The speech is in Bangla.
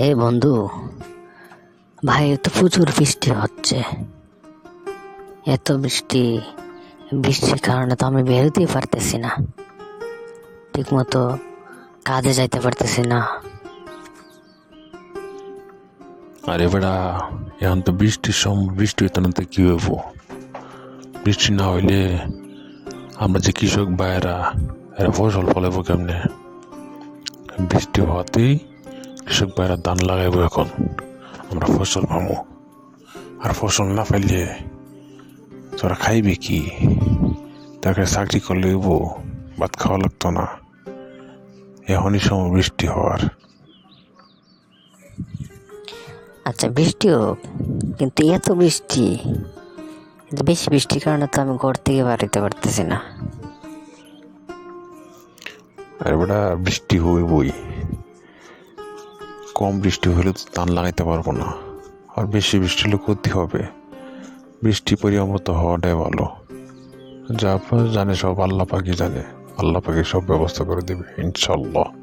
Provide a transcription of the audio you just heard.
এই বন্ধু, ভাই তো প্রচুর বৃষ্টি হচ্ছে। এত বৃষ্টি, বৃষ্টির কারণে তো আমি বেরোতেই পারতেছি না। ঠিক মতো কাজে যাইতে পারতেছি না। আরে বেড়া, এখন তো বৃষ্টির সময় বৃষ্টি হইতো না তো কি হইব? বৃষ্টি না হইলে আমরা যে কৃষক ভাইয়েরা, এরা ফসল ফলাইব কেমনে? বৃষ্টি হওয়াতেই কৃষক ভাইয়েরা ধান লাগাইব এখন। আমরা ফসল পাবো আর ফসল না পাইলে তোরা খাইবে কি? তাকে চাকরি করলে ভাত খাওয়া লাগতো না। এখনই সময় বৃষ্টি হওয়ার। আচ্ছা বৃষ্টি হোক কিন্তু এত বৃষ্টি বেশি বৃষ্টির কারণে তো আমি ঘর থেকে বাড়িতে পারতেছি না। আর বেটা বৃষ্টি হইবই। কম বৃষ্টি হলে তো ধান লাগাইতে পারব না। আর বেশি বৃষ্টি হলে ক্ষতি হবে। বৃষ্টি পরিমত মতো হওয়াটাই ভালো। যা জানে সব আল্লাহ পাখি জানে। আল্লাহ পাখি সব ব্যবস্থা করে দেবে ইনশাল্লাহ